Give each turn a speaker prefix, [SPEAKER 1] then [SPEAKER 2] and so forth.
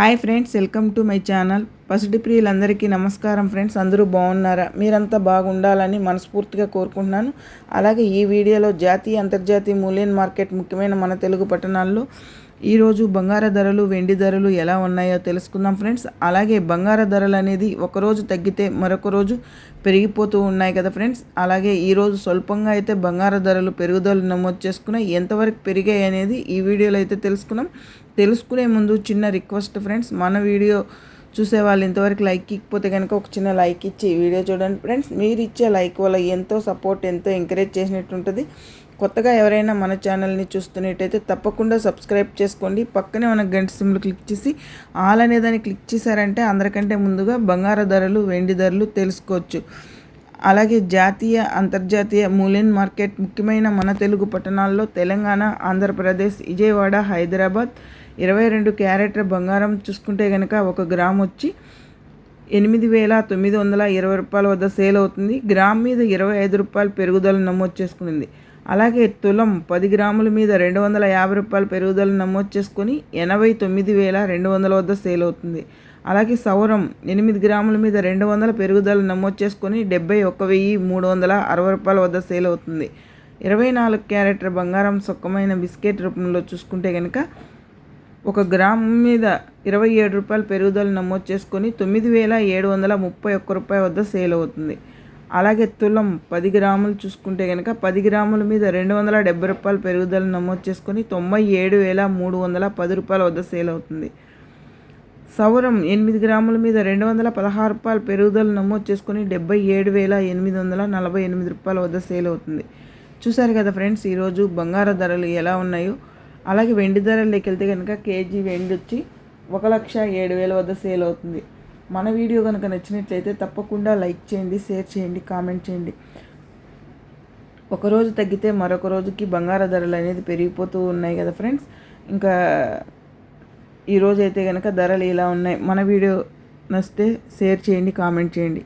[SPEAKER 1] Hi friends welcome to my channel. పసిడి ప్రియులందరికీ నమస్కారం ఫ్రెండ్స్ అందరూ బాగున్నారా? మీరంతా బాగుండాలని మనస్ఫూర్తిగా కోరుకుంటున్నాను. అలాగే ఈ వీడియోలో జాతీయ అంతర్జాతీయ మూల్యం మార్కెట్ ముఖ్యమైన మన తెలుగు పట్టణాల్లో ఈరోజు బంగార ధరలు వెండి ధరలు ఎలా ఉన్నాయో తెలుసుకుందాం ఫ్రెండ్స్. అలాగే బంగార ధరలు అనేది ఒకరోజు తగ్గితే మరొక రోజు పెరిగిపోతూ ఉన్నాయి కదా ఫ్రెండ్స్. అలాగే ఈరోజు స్వల్పంగా అయితే బంగార ధరలు పెరుగుదల నమోదు చేసుకున్నాయి. ఎంతవరకు పెరిగాయి అనేది ఈ వీడియోలో అయితే తెలుసుకున్నాం తెలుసుకునే ముందు చిన్న రిక్వెస్ట్ ఫ్రెండ్స్. మన వీడియో చూసే వాళ్ళు ఇంతవరకు లైక్ ఇకపోతే కనుక ఒక చిన్న లైక్ ఇచ్చి వీడియో చూడండి ఫ్రెండ్స్. మీరు ఇచ్చే లైక్ వల్ల ఎంతో సపోర్ట్ ఎంతో ఎంకరేజ్ చేసినట్టు ఉంటుంది. కొత్తగా ఎవరైనా మన ఛానల్ని చూస్తున్నట్టయితే తప్పకుండా సబ్స్క్రైబ్ చేసుకోండి. పక్కనే మన గంట సిమ్లు క్లిక్ చేసి ఆల్ అనే దాన్ని క్లిక్ చేశారంటే అందరికంటే ముందుగా బంగారు ధరలు వెండి ధరలు తెలుసుకోవచ్చు. అలాగే జాతీయ అంతర్జాతీయ మూలెన్ మార్కెట్ ముఖ్యమైన మన తెలుగు పట్టణాల్లో తెలంగాణ ఆంధ్రప్రదేశ్ విజయవాడ హైదరాబాద్ ఇరవై రెండు క్యారెట్ల బంగారం చూసుకుంటే కనుక ఒక గ్రామ్ వచ్చి ఎనిమిది వేల తొమ్మిది వందల ఇరవై రూపాయల వద్ద సేల్ అవుతుంది. గ్రామ్ మీద ఇరవై ఐదు రూపాయలు పెరుగుదల నమోదు చేసుకునింది. అలాగే తులం పది గ్రాముల మీద రెండు వందల యాభై రూపాయల పెరుగుదల నమోదు చేసుకొని ఎనభై తొమ్మిది వేల రెండు వందల వద్ద సేల్ అవుతుంది. అలాగే సౌరం ఎనిమిది గ్రాముల మీద రెండు వందల పెరుగుదల నమోదు చేసుకొని డెబ్బై ఒక్క వెయ్యి మూడు వందల అరవై రూపాయల వద్ద సేల్ అవుతుంది. ఇరవై నాలుగు క్యారెట్ల బంగారం సొక్కమైన బిస్కెట్ రూపంలో చూసుకుంటే కనుక ఒక గ్రామ్ మీద ఇరవై ఏడు రూపాయలు పెరుగుదల నమోదు చేసుకొని తొమ్మిది వేల ఏడు వందల ముప్పై ఒక్క రూపాయల వద్ద సేల్ అవుతుంది. అలాగే తులం పది గ్రాములు చూసుకుంటే కనుక పది గ్రాముల మీద రెండు వందల డెబ్బై రూపాయలు పెరుగుదల నమోదు చేసుకొని తొంభై ఏడు వేల మూడు వందల పది రూపాయల వద్ద సేల్ అవుతుంది. సౌరం ఎనిమిది గ్రాముల మీద రెండు వందల పదహారు రూపాయలు పెరుగుదల నమోదు చేసుకుని డెబ్బై ఏడు వేల ఎనిమిది వందల నలభై ఎనిమిది రూపాయల వద్ద సేల్ అవుతుంది. చూసారు కదా ఫ్రెండ్స్ ఈరోజు బంగారు ధరలు ఎలా ఉన్నాయో? అలాగే వెండి ధరలు వెళ్తే కనుక కేజీ వెండి వచ్చి ఒక లక్ష ఏడు వేల వద్ద సేల్ అవుతుంది. మన వీడియో కనుక నచ్చినట్లయితే తప్పకుండా లైక్ చేయండి షేర్ చేయండి కామెంట్ చేయండి. ఒకరోజు తగ్గితే మరొక రోజుకి బంగార ధరలు అనేది పెరిగిపోతూ ఉన్నాయి కదా ఫ్రెండ్స్. ఇంకా ఈరోజు అయితే కనుక ధరలు ఇలా ఉన్నాయి. మన వీడియో నచ్చితే షేర్ చేయండి కామెంట్ చేయండి.